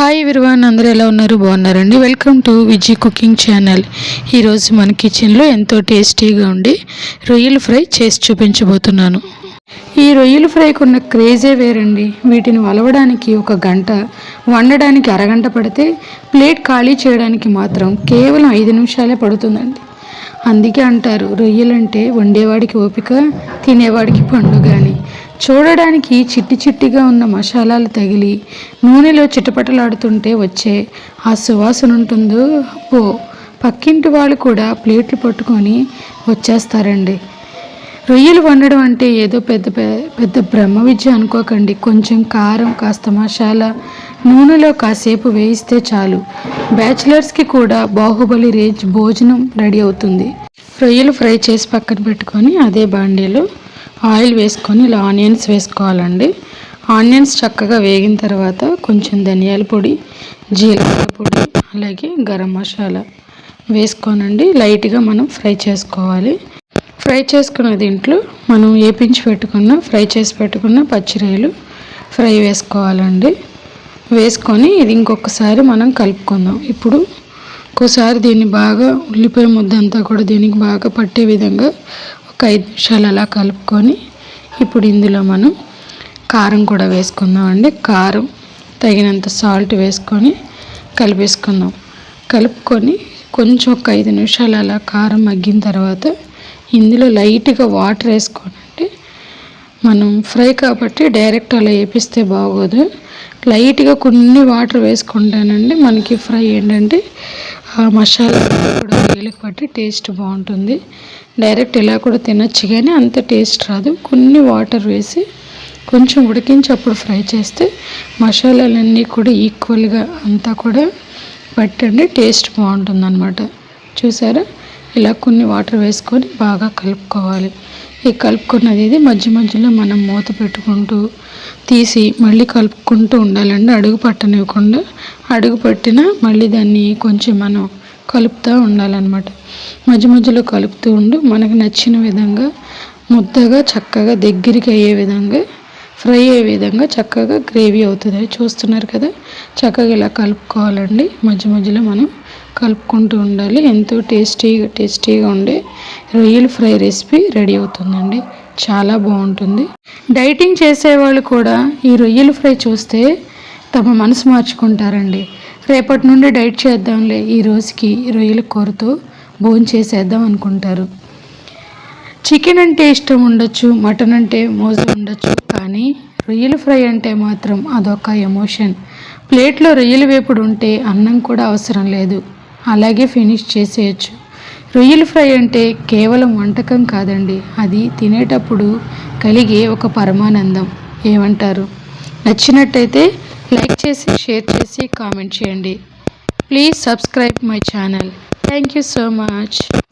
Hi విరువాన్ అందరూ ఎలా ఉన్నారు? బాగున్నారండి. Welcome to Vijay cooking channel ఈరోజు మన కిచెన్లో ఎంతో టేస్టీగా ఉండి రొయ్యలు ఫ్రై చేసి చూపించబోతున్నాను. ఈ రొయ్యలు ఫ్రైకి ఉన్న క్రేజే వేరండి. వీటిని వలవడానికి ఒక గంట వండడానికి అరగంట పడితే ప్లేట్ ఖాళీ చేయడానికి మాత్రం కేవలం ఐదు నిమిషాలే పడుతుందండి. అందుకే అంటారు రొయ్యలంటే వండేవాడికి ఓపిక తినేవాడికి పండుగ అని. చూడడానికి చిట్టి చిట్టిగా ఉన్న మసాలాలు తగిలి నూనెలో చిటపటలాడుతుంటే వచ్చే ఆ సువాసన ఉంటుందో ఓ పక్కింటి వాళ్ళు కూడా ప్లేట్లు పట్టుకొని వచ్చేస్తారండి. రొయ్యలు వండడం అంటే ఏదో పెద్ద పెద్ద బ్రహ్మ విద్య అనుకోకండి. కొంచెం కారం కాస్త మసాలా నూనెలో కాసేపు వేయిస్తే చాలు. బ్యాచిలర్స్కి కూడా బాహుబలి రేంజ్ భోజనం రెడీ అవుతుంది. రొయ్యలు ఫ్రై చేసి పక్కన పెట్టుకొని అదే బాండీలో ఆయిల్ వేసుకొని ఇలా ఆనియన్స్ వేసుకోవాలండి. ఆనియన్స్ చక్కగా వేగిన తర్వాత కొంచెం ధనియాల పొడి జీలకర్ర పొడి అలాగే గరం మసాలా వేసుకోనండి. లైట్గా మనం ఫ్రై చేసుకోవాలి. ఫ్రై చేసుకున్న దీంట్లో మనం వేపించి పెట్టుకున్న ఫ్రై చేసి పెట్టుకున్న పచ్చిరాయలు ఫ్రై వేసుకోవాలండి. వేసుకొని ఇది ఇంకొకసారి మనం కలుపుకుందాం. ఇప్పుడు ఒక్కోసారి దీన్ని బాగా ఉల్లిపాయ ముద్ద అంతా కూడా దీనికి బాగా పట్టే విధంగా ఒక ఐదు నిమిషాలు అలా కలుపుకొని ఇప్పుడు ఇందులో మనం కారం కూడా వేసుకుందామండి. కారం తగినంత సాల్ట్ వేసుకొని కలిపేసుకుందాం. కలుపుకొని కొంచెం ఒక ఐదు నిమిషాలు అలా కారం మగ్గిన తర్వాత ఇందులో లైట్గా వాటర్ వేసుకోనండి. మనం ఫ్రై కాబట్టి డైరెక్ట్ అలా వేపిస్తే బాగోదు. లైట్గా కొన్ని వాటర్ వేసుకుంటానండి. మనకి ఫ్రై ఏంటంటే ఆ మసాలా కూడా వేలకు పట్టి టేస్ట్ బాగుంటుంది. డైరెక్ట్ ఇలా కూడా తినచ్చు కానీ అంత టేస్ట్ రాదు. కొన్ని వాటర్ వేసి కొంచెం ఉడికించి అప్పుడు ఫ్రై చేస్తే మసాలాలన్నీ కూడా ఈక్వల్గా అంతా కూడా పట్టండి టేస్ట్ బాగుంటుంది అనమాట చూసారా? ఇలా కొన్ని వాటర్ వేసుకొని బాగా కలుపుకోవాలి. ఈ కలుపుకున్నది ఇది. మధ్య మధ్యలో మనం మూత పెట్టుకుంటూ తీసి మళ్ళీ కలుపుకుంటూ ఉండాలండి. అడుగు పట్టనివ్వకుండా. అడుగు పట్టిన మళ్ళీ దాన్ని కొంచెం మనం కలుపుతూ ఉండాలన్నమాట. మధ్య మధ్యలో కలుపుతూ ఉండు. మనకు నచ్చిన విధంగా ముద్దగా చక్కగా దగ్గరికి అయ్యే విధంగా ఫ్రై అయ్యే విధంగా చక్కగా గ్రేవీ అవుతుంది. చూస్తున్నారు కదా? చక్కగా ఇలా కలుపుకోవాలండి. మధ్య మధ్యలో మనం కలుపుకుంటూ ఉండాలి. ఎంతో టేస్టీగా టేస్టీగా ఉండే రొయ్యల ఫ్రై రెసిపీ రెడీ అవుతుందండి. చాలా బాగుంటుంది. డైటింగ్ చేసేవాళ్ళు కూడా ఈ రొయ్యల ఫ్రై చూస్తే తమ మనసు మార్చుకుంటారండి. రేపటి నుండి డైట్ చేద్దాంలే ఈ రోజుకి రొయ్యల కూరతో భోజనం చేసేద్దాం అనుకుంటారు. చికెన్ అంటే ఇష్టం ఉండొచ్చు మటన్ అంటే మోజు ఉండొచ్చు కానీ రొయ్యల ఫ్రై అంటే మాత్రం అదొక ఎమోషన్. ప్లేట్లో రొయ్యల వేపుడు ఉంటే అన్నం కూడా అవసరం లేదు. అలాగే ఫినిష్ చేసేయచ్చు. రొయ్యల ఫ్రై అంటే కేవలం వంటకం కాదండి అది తినేటప్పుడు కలిగే ఒక పరమానందం. ఏమంటారు? నచ్చినట్టయితే లైక్ చేసి షేర్ చేసి కామెంట్ చేయండి. Please subscribe my channel. Thank you so much.